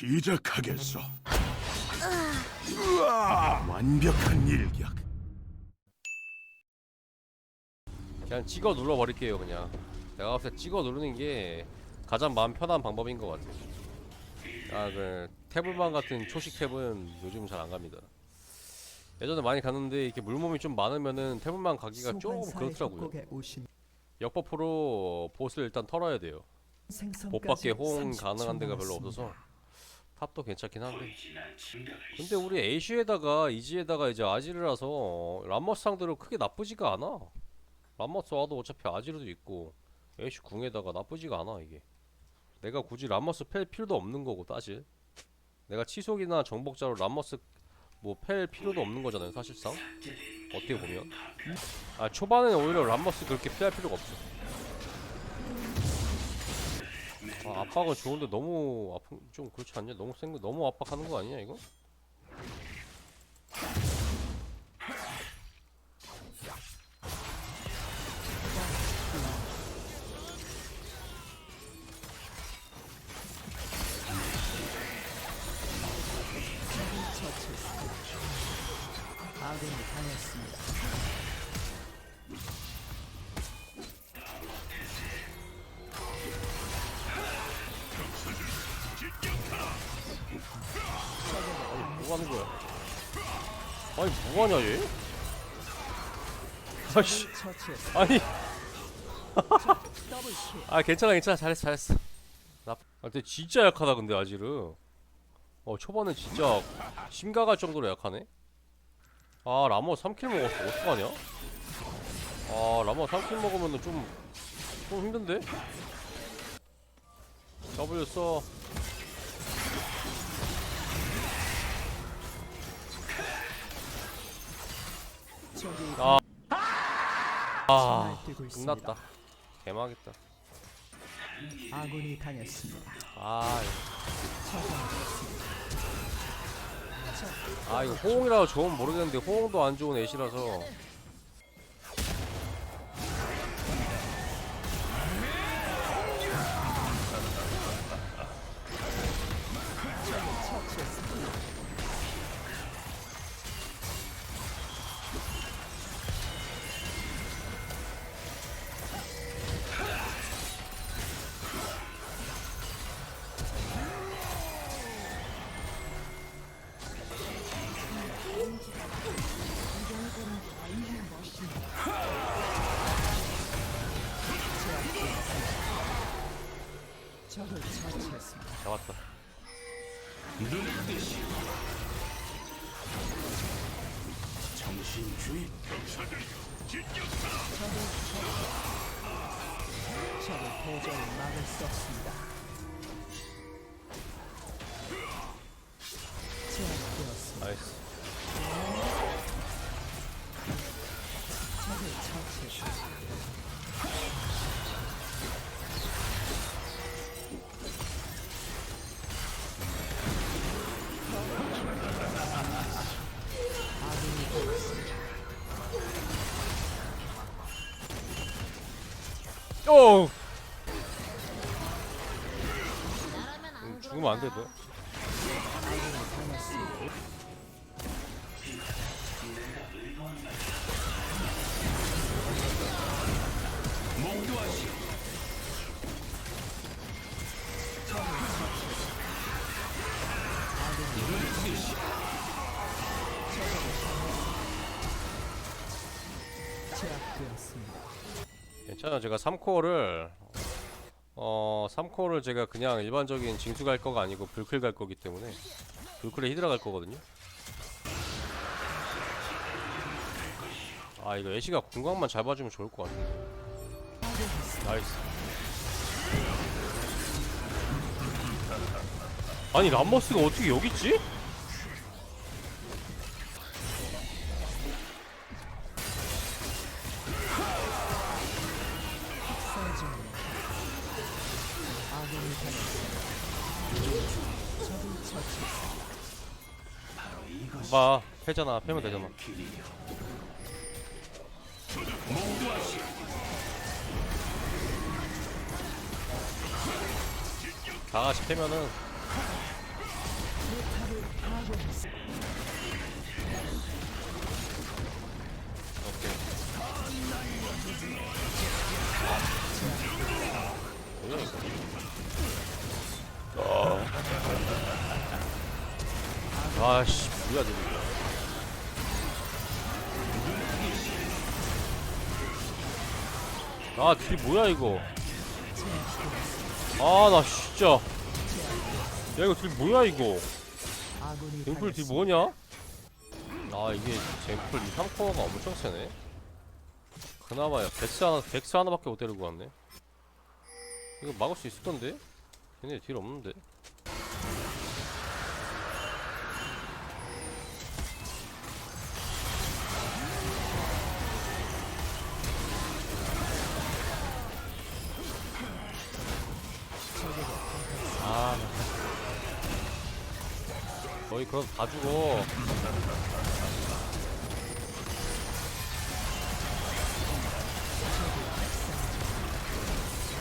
시작하겠어. 으아, 완벽한 일격. 그냥 찍어 눌러 버릴게요 그냥. 내가 봤을 때 찍어 누르는 게 가장 마음 편한 방법인 것 같아 아그 태블만 같은 초식 탭은 요즘 잘 안 갑니다. 예전에 많이 갔는데 이렇게 물몸이 좀 많으면은 태블만 가기가 좀 그렇더라고요. 역버프로 보스를 일단 털어야 돼요. 못밖에 호응 가능한 데가 별로 없어서 탑도 괜찮긴 한데. 근데 우리 에이쉬에다가 이지에다가 이제 아지르라서 람머스 상대로 크게 나쁘지가 않아. 람머스 와도 어차피 아지르도 있고 에이쉬 궁에다가 나쁘지가 않아 이게. 내가 굳이 람머스 팰 필요도 없는 거고 사실 내가 치속이나 정복자로 람머스 뭐 팰 필요도 없는 거잖아요 사실상. 어떻게 보면. 아 초반에는 오히려 람머스 그렇게 피할 필요가 없어 아, 압박은 좋은데 너무 아픈 좀 그렇지 않냐? 너무 센거 너무 압박하는 거 아니냐 이거? 뭐 하는 거야? 아니 뭐 하냐 얘? 아씨. 아니. 아 괜찮아 괜찮아 잘했어 잘했어 나 아, 근데 진짜 약하다 근데 아지르 어 초반에 진짜 심각할 정도로 약하네 아 라모 3킬 먹었어 어떡하냐 아 라모 3킬 먹으면은 좀좀 힘든데 W 써 아. 아. 끝났다 개망했다 아군이 당했습니다. 아 이거 아 이거 호응이라도 좋으면 모르겠는데 호응도 안 좋은 애시라서 신주의. 적의 도저히 막을 수 없습니다. 오 음, 죽으면 안 돼 너 아군이 당했습니다. 제압되었습니다. 괜찮아 제가 3코어를 어 3코어를 제가 그냥 일반적인 징수 갈 거가 아니고 불클 갈 거기 때문에 불클에 히드라 갈 거거든요. 아 이거 애쉬가 공각만 잘 봐주면 좋을 것 같은데. 나이스. 아니 람머스가 어떻게 여기 있지? 봐 패잖아 패면 되잖아 다 같이 패면은. 오케이. 이거? 아. 아씨 뭐야 저거? 아, 딜 뭐야 이거? 아, 나 진짜. 야, 이거 딜 뭐야 이거? 젠플 딜 당했습니다. 뭐냐? 아, 이게 젠플 2, 3코어가 엄청 세네. 그나마야 덱스 하나, 덱스 하나밖에 못 데리고 왔네. 이거 막을 수 있을 건데? 얘네 딜 없는데? 아, 거의 그럼 다 죽어.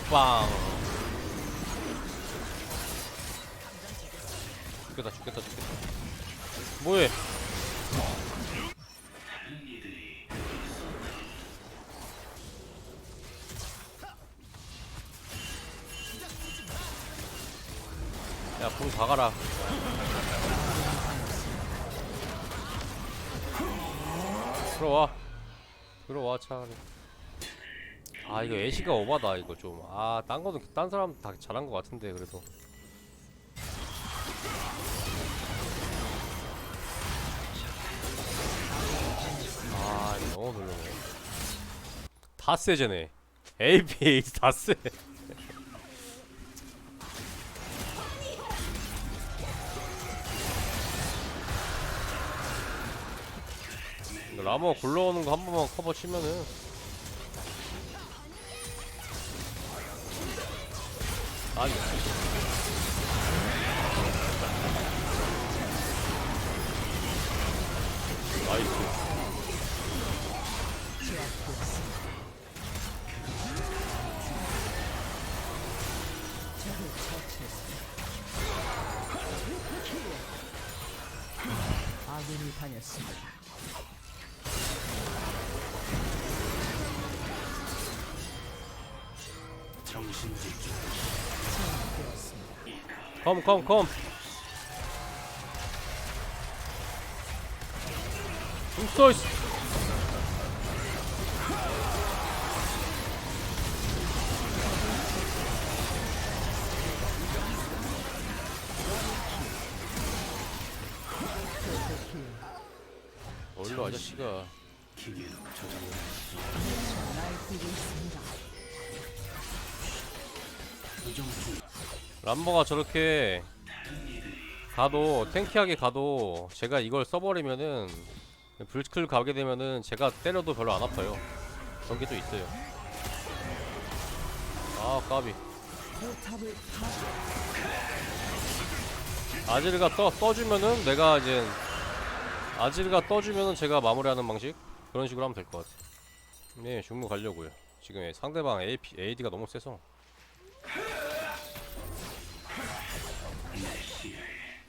빵. 죽겠다, 죽겠다, 죽겠다. 뭐해? 야, 불 박아라. 들어와. 들어와, 차라리. 아, 이거 애쉬가 오바다, 이거 좀. 아, 딴 거는, 딴 사람 다 잘한 거 같은데, 그래도. 다 세제네. APA 다 세. 라모 굴러오는 거 한 번만 커버 치면은 아니 나이스 처치했습니다. 아군이 당했습니다. 정신. 제압되었습니다. 컴 컴컴 둠소이 얼로 아저씨가. 람버가 저렇게 가도 탱키하게 가도 제가 이걸 써버리면은 불클 가게 되면은 제가 때려도 별로 안 아파요. 그런 게 또 있어요. 아 까비. 아지르가 떠, 떠주면은 내가 이제 아지르가 떠주면은 제가 마무리하는 방식? 그런 식으로 하면 될 것 같아 네 중무 가려고요. 지금 상대방 AP, AD가 너무 세서.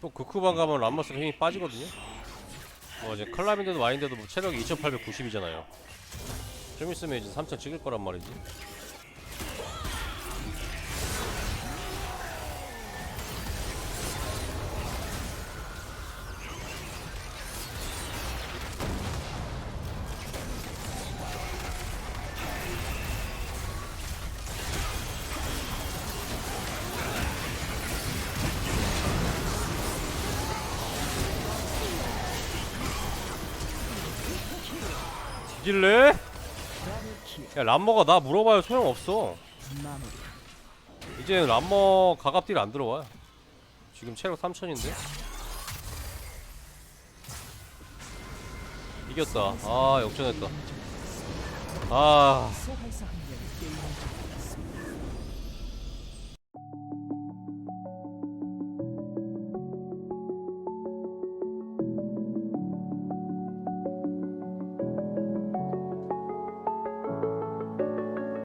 또 극후반 가면 람머스가 힘이 빠지거든요. 뭐 이제 클라빈데도 와인데도 뭐 체력이 2890이잖아요. 좀 있으면 이제 3000 찍을 거란 말이지 뒤질래? 야 람머가 나 물어봐요 소용없어. 이제 람머 가갑딜 안 들어와. 지금 체력 3000인데. 이겼다. 아 역전했다. 아